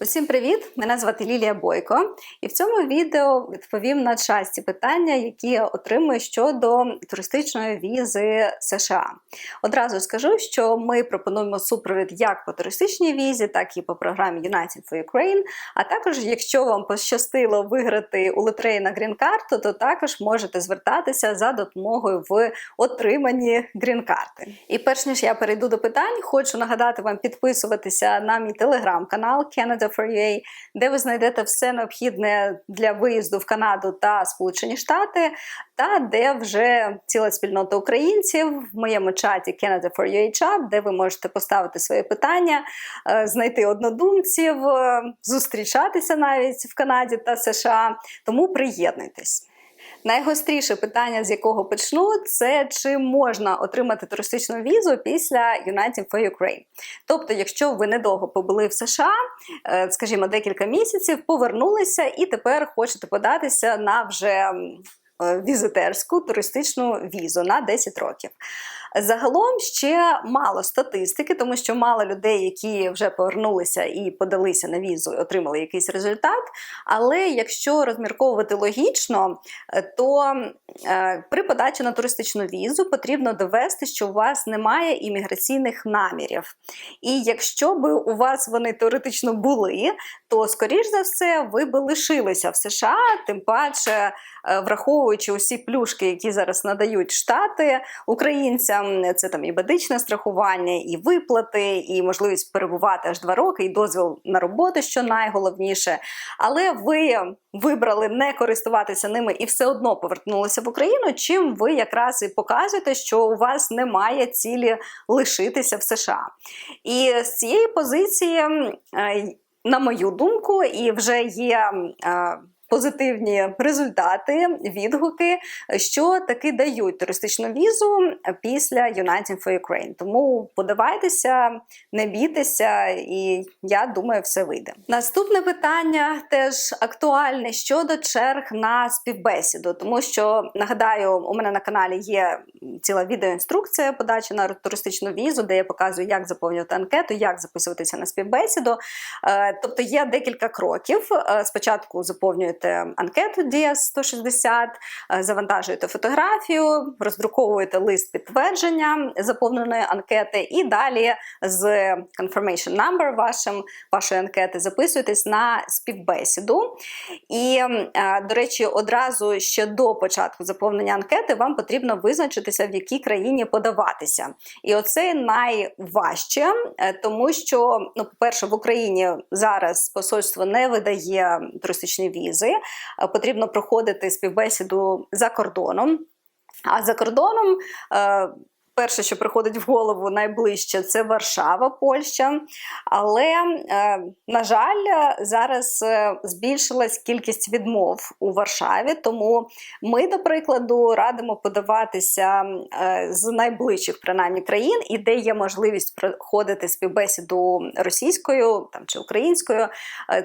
Усім привіт! Мене звати Лілія Бойко, і в цьому відео відповім на часті питання, які я отримую щодо туристичної візи США. Одразу скажу, що ми пропонуємо супровід як по туристичній візі, так і по програмі United for Ukraine. А також, якщо вам пощастило виграти у лотереї на грін-карту, то також можете звертатися за допомогою в отриманні грін-карти. І перш ніж я перейду до питань, хочу нагадати вам підписуватися на мій телеграм-канал Canada for UA, де ви знайдете все необхідне для виїзду в Канаду та Сполучені Штати, та де вже ціла спільнота українців в моєму чаті Canada for UA чат, де ви можете поставити свої питання, е, знайти однодумців, е, зустрічатися навіть в Канаді та США. Тому приєднуйтесь. Найгостріше питання, з якого почну, це чи можна отримати туристичну візу після United for Ukraine. Тобто, якщо ви недовго побули в США, е, скажімо, декілька місяців, повернулися і тепер хочете податися на вже візитерську туристичну візу на 10 років. Загалом ще мало статистики, тому що мало людей, які вже повернулися і подалися на візу, отримали якийсь результат. Але якщо розмірковувати логічно, е, то е, при подачі на туристичну візу потрібно довести, що у вас немає імміграційних намірів. І якщо би у вас вони теоретично були, то скоріш за все ви би лишилися в США, тим паче е, враховуючи усі плюшки, які зараз надають штати українцям, це там і медичне страхування, і виплати, і можливість перебувати аж два роки, і дозвіл на роботу, що найголовніше. Але ви вибрали не користуватися ними і все одно повернулися в Україну, чим ви якраз і показуєте, що у вас немає цілі лишитися в США. І з цієї позиції. е, на мою думку, і вже є е, позитивні результати, відгуки, що таки дають туристичну візу після United for Ukraine. Тому подавайтеся, не бійтеся, і я думаю, все вийде. Наступне питання теж актуальне щодо черг на співбесіду, тому що нагадаю, у мене на каналі є ціла відеоінструкція подачі на туристичну візу, де я показую, як заповнювати анкету, як записуватися на співбесіду. Е, Тобто є декілька кроків. Е, Спочатку заповнюєте анкету DS 160, е, завантажуєте фотографію, роздруковуєте лист підтвердження заповненої анкети, і далі з confirmation number вашим, вашої анкети записуєтесь на співбесіду. І, до речі, одразу ще до початку заповнення анкети вам потрібно визначитися, в якій країні подаватися. І оце найважче, е, тому що, ну, по-перше, в Україні зараз посольство не видає туристичні візи, Е, потрібно проходити співбесіду за кордоном. А за кордоном. Перше, що приходить в голову найближче, це Варшава, Польща. Але, е, на жаль, зараз е, збільшилась кількість відмов у Варшаві. Тому ми, до прикладу, радимо подаватися е, з найближчих принаймні країн, і де є можливість проходити співбесіду російською там чи українською.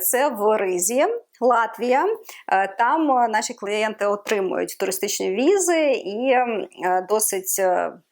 Це в Ризі. Латвія, Е, там е, наші клієнти отримують туристичні візи і е, досить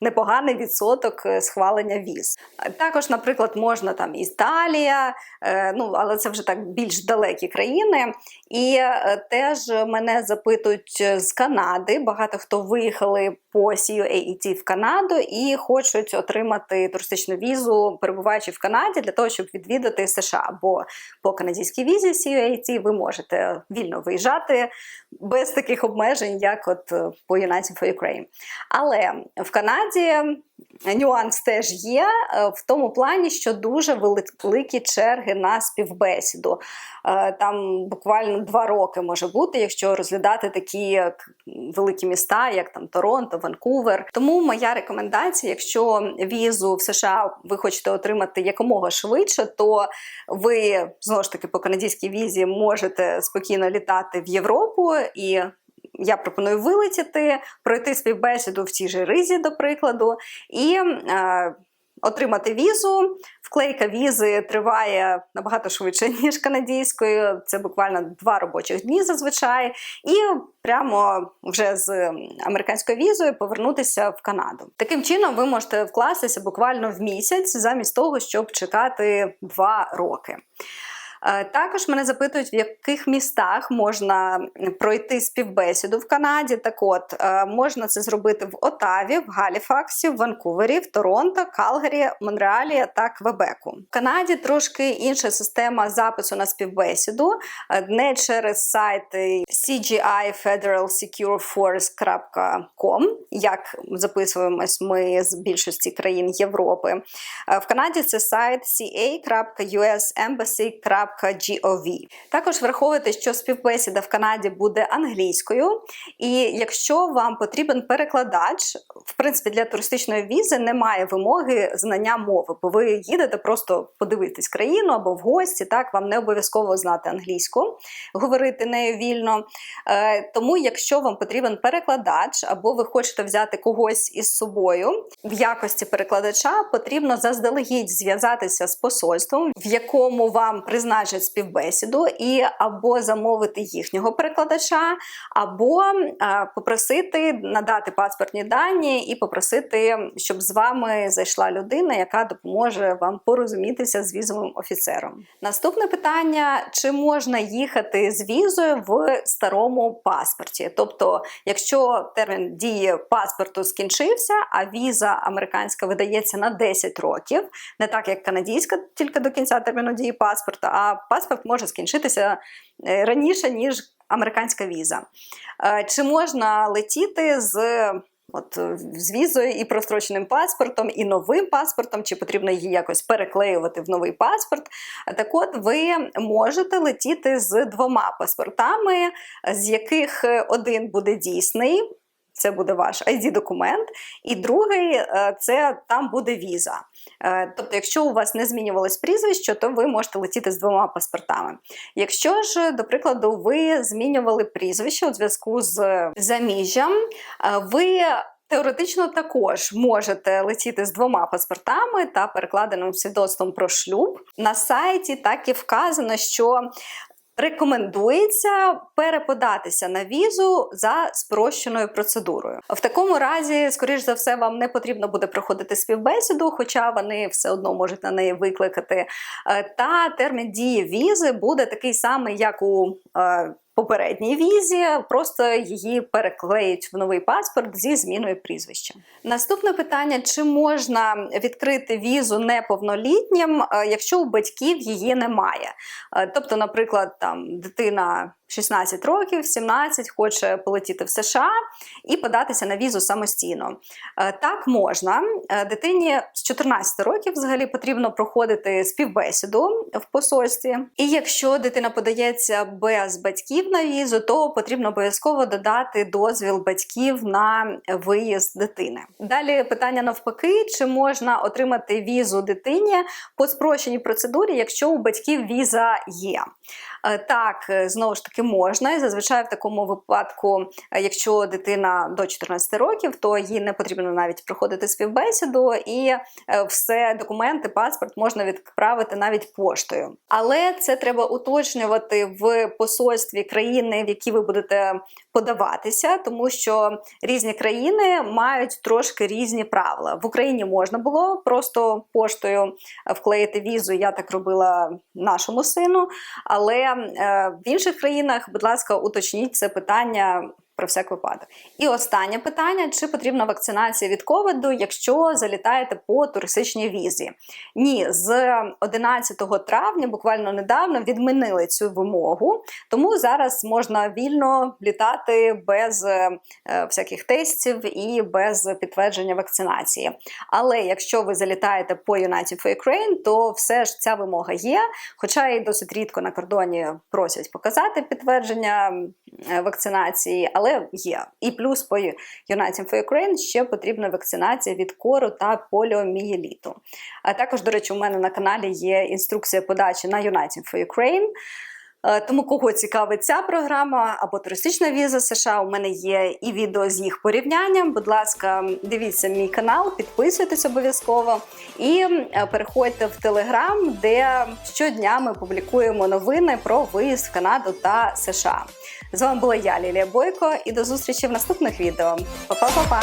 непоганий відсоток схвалення віз. Також, наприклад, можна там Італія, ну але це вже так більш далекі країни. І теж мене запитують з Канади. Багато хто виїхали по CUAET в Канаду і хочуть отримати туристичну візу, перебуваючи в Канаді, для того, щоб відвідати США. Бо по канадській візі CUAET ви можете вільно виїжджати без таких обмежень, як от е, по United for Ukraine. Але в Канаді нюанс теж є е, в тому плані, що дуже великі черги на співбесіду. Е, Там буквально два роки може бути, якщо розглядати такі великі міста, як там Торонто, Ванкувер. Тому моя рекомендація, якщо візу в США ви хочете отримати якомога швидше, то ви знову ж таки по канадській візі можете спокійно літати в Європу і. Я пропоную вилетіти, пройти співбесіду в цій же ризі, до прикладу, і е, отримати візу. Вклейка візи триває набагато швидше, ніж канадійською. Це буквально два робочих дні зазвичай. І прямо вже з американською візою повернутися в Канаду. Таким чином, ви можете вкластися буквально в місяць, замість того, щоб чекати два роки. Е, Також мене запитують, в яких містах можна пройти співбесіду в Канаді. Так от е, можна це зробити в Отаві, в Галіфаксі, в Ванкувері, в Торонто, Калгарі, Монреалі та Квебеку. В Канаді трошки інша система запису на співбесіду, е, не через сайти cgifederalsecureforce.com, як записуємось ми з більшості країн Європи. В Канаді це сайт ca.usembassy.gov. Також враховуйте, що співбесіда в Канаді буде англійською, і якщо вам потрібен перекладач, в принципі, для туристичної візи немає вимоги знання мови, бо ви їдете просто подивитись країну або в гості. Так вам не обов'язково знати англійську, говорити нею вільно. Е, Тому, якщо вам потрібен перекладач, або ви хочете взяти когось із собою в якості перекладача, потрібно заздалегідь зв'язатися з посольством, в якому вам призначать співбесіду, і або замовити їхнього перекладача, або е, попросити надати паспортні дані і попросити, щоб з вами зайшла людина, яка допоможе вам порозумітися з візовим офіцером. Наступне питання: чи можна їхати з візою в старому паспорті? Тобто, якщо термін дії паспорту скінчився, а віза американська видається на 10 років, не так як канадійська, тільки до кінця терміну дії паспорта, а паспорт може скінчитися е, раніше, ніж американська віза. Е, Чи можна летіти з От з візою і простроченим паспортом, і новим паспортом, чи потрібно її якось переклеювати в новий паспорт. Так от ви можете летіти з двома паспортами, з яких один буде дійсний. Це буде ваш ID-документ, і другий е, це там буде віза. Е, Тобто, якщо у вас не змінювалось прізвище, то ви можете летіти з двома паспортами. Якщо ж, до прикладу, ви змінювали прізвище у зв'язку з заміжжям, е, ви Теоретично також можете летіти з двома паспортами та перекладеним свідоцтвом про шлюб. На сайті так і вказано, що Рекомендується переподатися на візу за спрощеною процедурою. В такому разі, скоріш за все, вам не потрібно буде проходити співбесіду, хоча вони все одно можуть на неї викликати. Е, Та термін дії візи буде такий самий, як у е, попередній візі, просто її переклеють в новий паспорт зі зміною прізвища. Наступне питання: чи можна відкрити візу неповнолітнім, е, якщо у батьків її немає? Е, Тобто, наприклад, там дитина 16 років, 17, хоче полетіти в США і податися на візу самостійно. Е, Так можна. Е, Дитині з 14 років взагалі потрібно проходити співбесіду в посольстві. І якщо дитина подається без батьків на візу, то потрібно обов'язково додати дозвіл батьків на виїзд дитини. Далі питання навпаки: чи можна отримати візу дитині по спрощеній процедурі, якщо у батьків віза є? Е, Так, знову ж таки можна. І зазвичай в такому випадку, е, якщо дитина до 14 років, то їй не потрібно навіть проходити співбесіду, і е, все документи, паспорт можна відправити навіть поштою. Але це треба уточнювати в посольстві країни, в які ви будете подаватися, тому що різні країни мають трошки різні правила. В Україні можна було просто поштою вклеїти візу. Я так робила нашому сину. Але е, в інших країнах, будь ласка, уточніть це питання. Про всяк випадок. І останнє питання: чи потрібна вакцинація від ковіду, якщо залітаєте по туристичній візі? Ні, з 11 травня, буквально недавно, відмінили цю вимогу, тому зараз можна вільно літати без е, всяких тестів і без підтвердження вакцинації. Але якщо ви залітаєте по United for Ukraine, то все ж ця вимога є. Хоча і досить рідко на кордоні просять показати підтвердження е, вакцинації, але є. І плюс по United for Ukraine ще потрібна вакцинація від кору та поліомієліту. А також, до речі, у мене на каналі є інструкція подачі на United for Ukraine. Е, Тому кого цікавить ця програма або туристична віза США, у мене є і відео з їх порівнянням. Будь ласка, дивіться мій канал, підписуйтесь обов'язково і е, переходьте в Телеграм, де щодня ми публікуємо новини про виїзд в Канаду та США. З вами була я, Лілія Бойко, і до зустрічі в наступних відео. Па-па-па-па!